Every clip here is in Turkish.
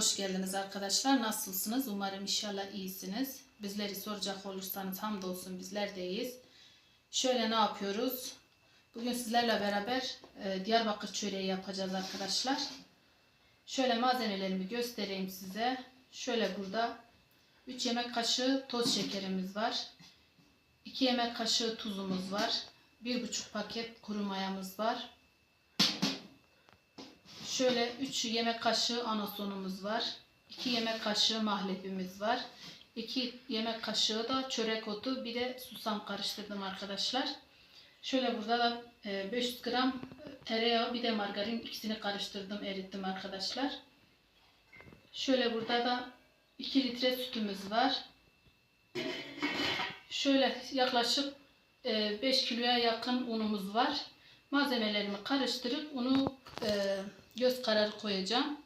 hoş geldiniz arkadaşlar. Nasılsınız? Umarım inşallah iyisiniz. Bizleri soracak olursanız hamdolsun bizler de iyiyiz. Şöyle ne yapıyoruz? Bugün sizlerle beraber e, Diyarbakır çöreği yapacağız arkadaşlar. Şöyle malzemelerimi göstereyim size. Şöyle burada 3 yemek kaşığı toz şekerimiz var. 2 yemek kaşığı tuzumuz var. 1,5 paket kuru mayamız var. Şöyle 3 yemek kaşığı anasonumuz var. 2 yemek kaşığı mahlebimiz var. 2 yemek kaşığı da çörek otu bir de susam karıştırdım arkadaşlar. Şöyle burada da e, 500 gram tereyağı bir de margarin ikisini karıştırdım erittim arkadaşlar. Şöyle burada da 2 litre sütümüz var. Şöyle yaklaşık e, 5 kiloya yakın unumuz var. Malzemelerimi karıştırıp unu e, göz kararı koyacağım.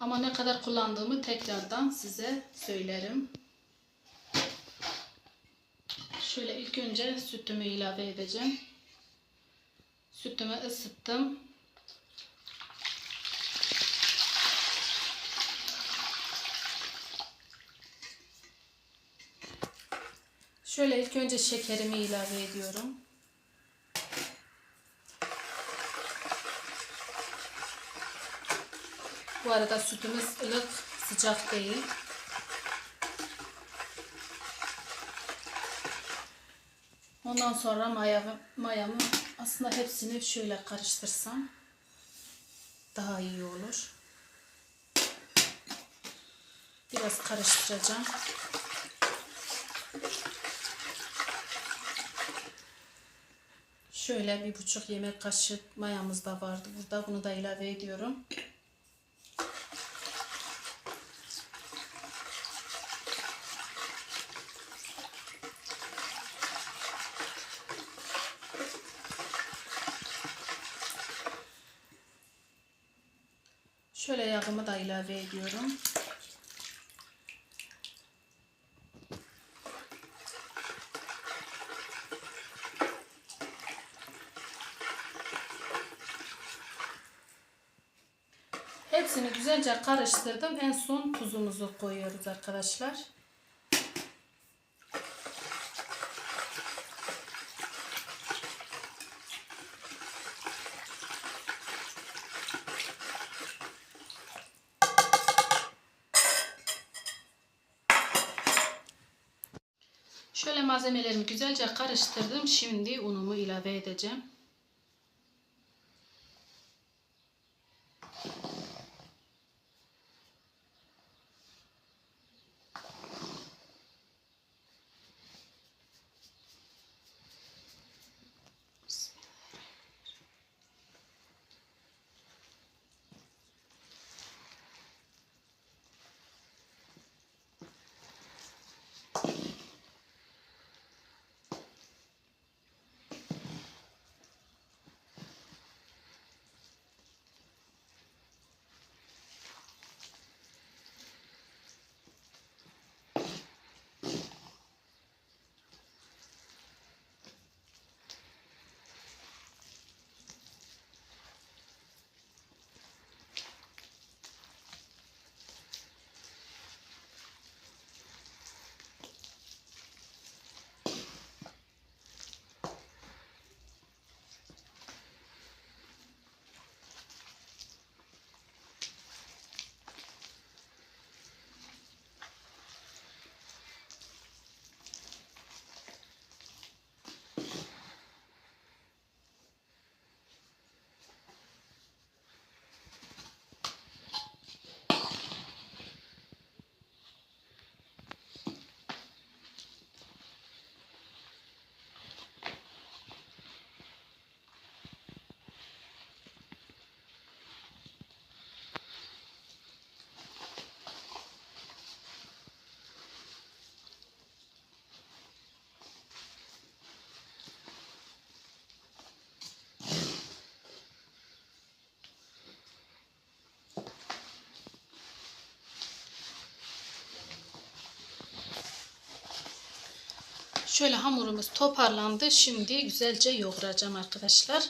Ama ne kadar kullandığımı tekrardan size söylerim. Şöyle ilk önce sütümü ilave edeceğim. Sütümü ısıttım. Şöyle ilk önce şekerimi ilave ediyorum. Bu arada sütümüz ılık, sıcak değil. Ondan sonra maya, mayamı aslında hepsini şöyle karıştırsam daha iyi olur. Biraz karıştıracağım. Şöyle bir buçuk yemek kaşığı mayamız da vardı burada. Bunu da ilave ediyorum. Şöyle yağımı da ilave ediyorum. Hepsini güzelce karıştırdım. En son tuzumuzu koyuyoruz arkadaşlar. Şöyle malzemelerimi güzelce karıştırdım. Şimdi unumu ilave edeceğim. Şöyle hamurumuz toparlandı. Şimdi güzelce yoğuracağım arkadaşlar.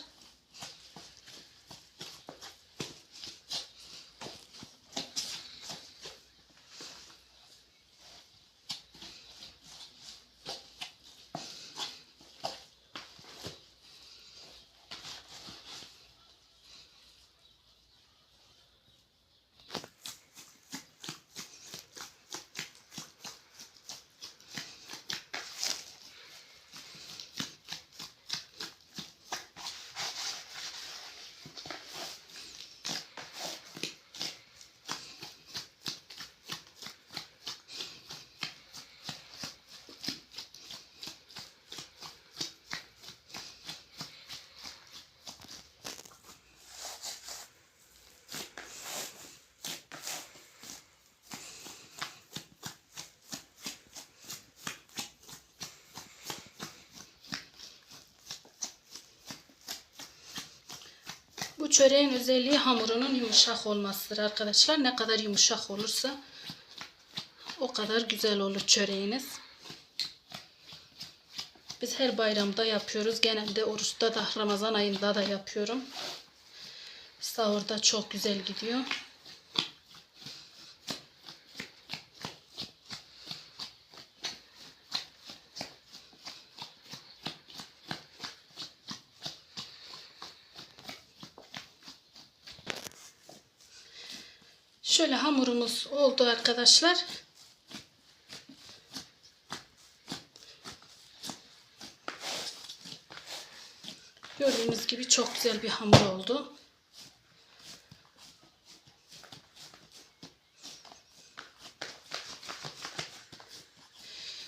Çöreğin özelliği hamurunun yumuşak olmasıdır arkadaşlar. Ne kadar yumuşak olursa o kadar güzel olur çöreğiniz. Biz her bayramda yapıyoruz. Genelde oruçta da Ramazan ayında da yapıyorum. Sahurda çok güzel gidiyor. Şöyle hamurumuz oldu arkadaşlar. Gördüğünüz gibi çok güzel bir hamur oldu.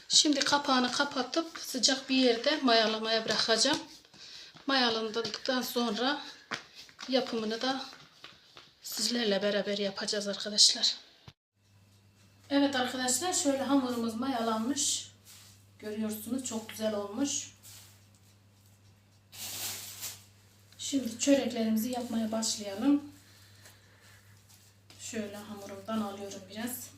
Şimdi kapağını kapatıp sıcak bir yerde mayalamaya bırakacağım. Mayalandıktan sonra yapımını da sizlerle beraber yapacağız arkadaşlar. Evet arkadaşlar şöyle hamurumuz mayalanmış. Görüyorsunuz çok güzel olmuş. Şimdi çöreklerimizi yapmaya başlayalım. Şöyle hamurumdan alıyorum biraz.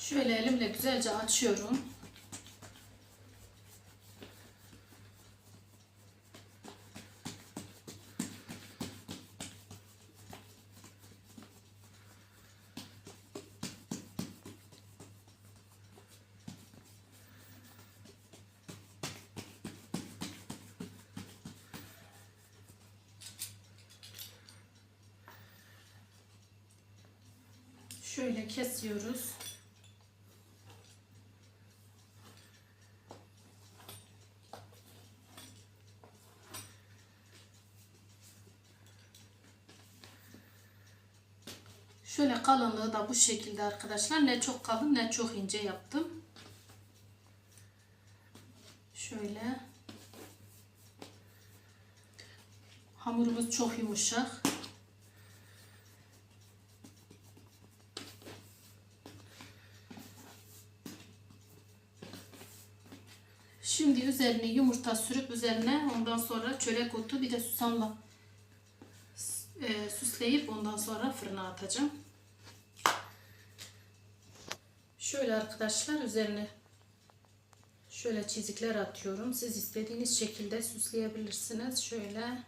Şöyle elimle güzelce açıyorum. Şöyle kesiyoruz. Şöyle kalınlığı da bu şekilde arkadaşlar. Ne çok kalın ne çok ince yaptım. Şöyle. Hamurumuz çok yumuşak. Şimdi üzerine yumurta sürüp üzerine ondan sonra çörek otu bir de susamla e, süsleyip ondan sonra fırına atacağım. Şöyle arkadaşlar üzerine şöyle çizikler atıyorum. Siz istediğiniz şekilde süsleyebilirsiniz. Şöyle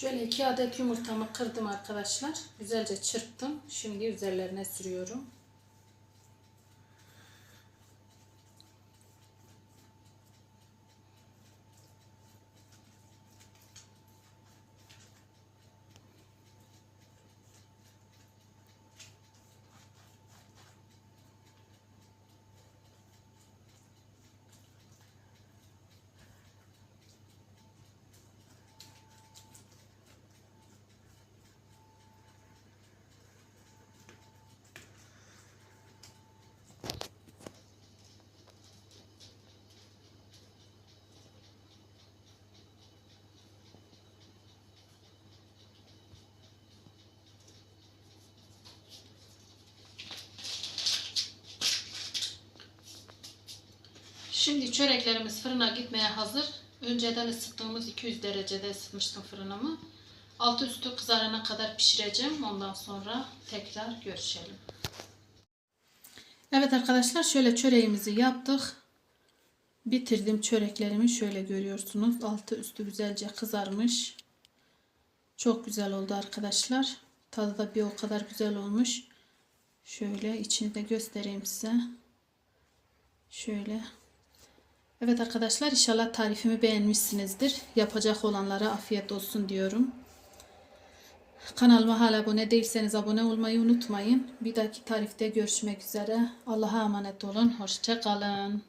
Şöyle iki adet yumurtamı kırdım arkadaşlar. Güzelce çırptım. Şimdi üzerlerine sürüyorum. Şimdi çöreklerimiz fırına gitmeye hazır. Önceden ısıttığımız 200 derecede ısıtmıştım fırınımı. Altı üstü kızarana kadar pişireceğim. Ondan sonra tekrar görüşelim. Evet arkadaşlar şöyle çöreğimizi yaptık. Bitirdim çöreklerimi şöyle görüyorsunuz. Altı üstü güzelce kızarmış. Çok güzel oldu arkadaşlar. Tadı da bir o kadar güzel olmuş. Şöyle içini de göstereyim size. Şöyle. Evet arkadaşlar inşallah tarifimi beğenmişsinizdir. Yapacak olanlara afiyet olsun diyorum. Kanalıma hala abone değilseniz abone olmayı unutmayın. Bir dahaki tarifte görüşmek üzere. Allah'a emanet olun. Hoşça kalın.